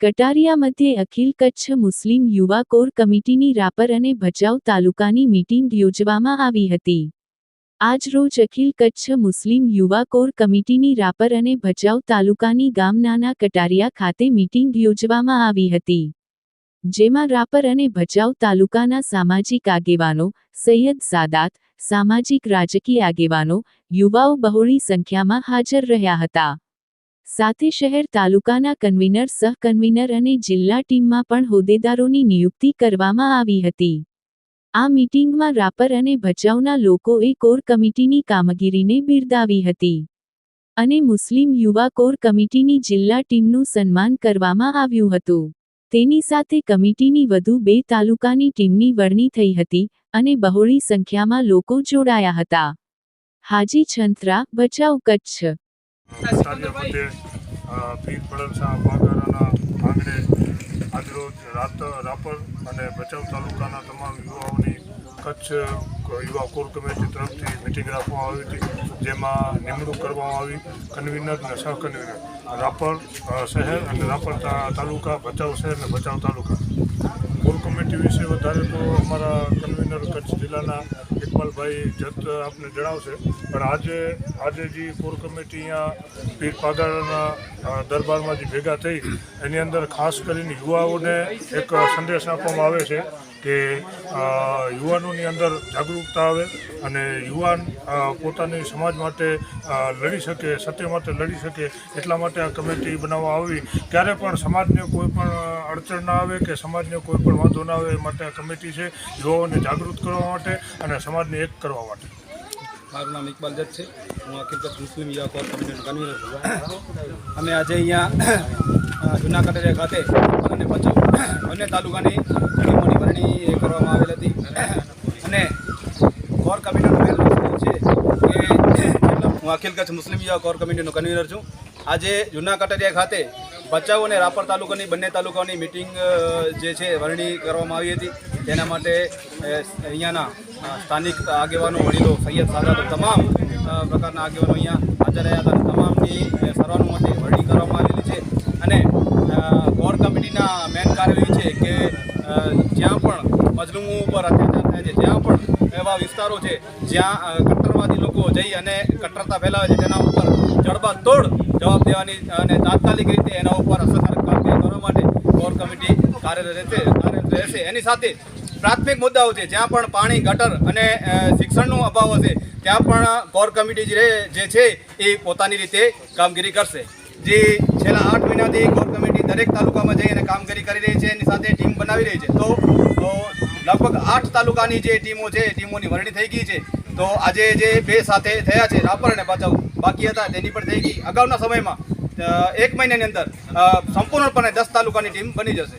કટારિયા મધ્યે અખિલ કચ્છ મુસ્લિમ યુવા કોર કમિટીની રાપર અને ભચાઉ તાલુકાની મીટિંગ યોજવામાં આવી હતી. આજરોજ અખિલ કચ્છ મુસ્લિમ યુવા કોર કમિટીની રાપર અને ભચાઉ તાલુકાની ગામ નાના કટારિયા ખાતે મીટિંગ યોજવામાં આવી હતી. જેમાં રાપર અને ભચાઉ તાલુકાના સામાજિક આગેવાનો, સૈયદ સાદાત, સામાજિક રાજકીય આગેવાનો, યુવાઓ બહોળી સંખ્યામાં હાજર રહ્યા હતા. સાથે શહેર તાલુકાના કન્વીનર, સહ કન્વીનર અને જિલ્લા ટીમમાં પણ હોદ્દેદારોની નિયુક્તિ કરવામાં આવી હતી. આ મીટિંગમાં રાપર અને ભચાઉના લોકોએ કોર કમિટીની કામગીરીને બિરદાવી હતી અને મુસ્લિમ યુવા કોર કમિટીની જિલ્લા ટીમનું સન્માન કરવામાં આવ્યું હતું. તેની સાથે કમિટીની વધુ બે તાલુકાની ટીમની વરણી થઈ હતી અને બહોળી સંખ્યામાં લોકો જોડાયા હતા. હાજી છંત્રા ભચાઉ કચ્છ. આજરોજ રાત રાપર અને ભચાઉ તાલુકાના તમામ યુવાઓની કચ્છ યુવા કોર કમિટી તરફથી મિટિંગ રાખવામાં આવી હતી જેમાં નિમણૂક કરવામાં આવી. કન્વીનર અને સહ કન્વીનર રાપર શહેર અને રાપર તાલુકા ભચાઉ શહેર અને ભચાઉ તાલુકા. કોર કમિટી વિશે વધારે તો અમારા કન્વીનર કચ્છ જિલ્લાના ઇકબાલભાઈ જત આપને જણાવશે. પણ આજે આજે જે કોર કમિટી અહીંયા પીર અ, દરબારમાં જે ભેગા થઈ, એની અંદર ખાસ કરીને યુવાઓને એક સંદેશ આપવામાં આવે છે કે યુવાનોની અંદર જાગૃતતા આવે અને યુવાન પોતાની સમાજ માટે લડી શકે, સત્ય માટે લડી શકે, એટલા માટે આ કમિટી બનાવવા આવી. ક્યારે પણ સમાજને કોઈ પણ અડચણ ના આવે કે સમાજને કોઈ પણ વાંધો ના આવે એ માટે આ કમિટી છે, યુવાઓને જાગૃત કરવા માટે અને સમાજને એક કરવા માટે. મારું નામ ઇકબાલ જત છે. હું હકીકત મુસ્લિમ યુવા કોર કમિટીનો કન્વીનર છું. અમે આજે અહીંયા જૂના કટરિયા ખાતે અને બચાવ બંને તાલુકાની ઘણી મોટી ભરણી કરવામાં આવેલ હતી. અને કોર કમિટીનો છે કે હું અખિલ મુસ્લિમ યુવા કોર કમિટીનો કન્વીનર છું. આજે જૂના કટરિયા ખાતે ભચાઉ અને રાપર તાલુકાની બંને તાલુકાઓની મિટિંગ જે છે વરણી કરવામાં આવી હતી. તેના માટે અહીંયાના સ્થાનિક આગેવાનો, વડીલો, સૈયદ સાદાતો તમામ પ્રકારના આગેવાનો અહીંયા હાજર રહ્યા હતા તમામની સર્વાનુમતે વરણી કરવામાં આવેલી છે. અને કોર કમિટીના મેન કાર્ય એ છે કે જ્યાં પણ મજલુમો ઉપર અત્યાચાર થાય છે, જ્યાં પણ એવા વિસ્તારો છે, જ્યાં કટ્ટરવાદી લોકો જઈ અને કટ્ટરતા ફેલાવે છે, તેના ઉપર જડબાતોડ જવાબ દેવાની અને તાત્કાલિક રીતે એના ઉપર અસરકારક કામગીરી કરવા માટે કોર કમિટી કાર્યરત રહેશે કાર્યરત રહેશે. એની સાથે પ્રાથમિક મુદ્દાઓ છે, જ્યાં પણ પાણી, ગટર અને શિક્ષણનો અભાવ હશે, ત્યાં પણ કોર કમિટી જે છે, એ પોતાની રીતે કામગીરી કરશે. જે છેલ્લા આઠ મહિનાથી કોર કમિટી દરેક તાલુકામાં જઈ અને કામગીરી કરી રહી છે, એની સાથે ટીમ બનાવી રહી છે. તો લગભગ આઠ તાલુકાની જે ટીમો છે ટીમોની વરણી થઈ ગઈ છે. તો આજે જે બે સાથે થયા છે, રાપર અને ભચાઉ બાકી હતા, તેની પણ થઈ ગઈ. અગાઉના સમયમાં એક મહિનાની અંદર સંપૂર્ણપણે દસ તાલુકાની ટીમ બની જશે.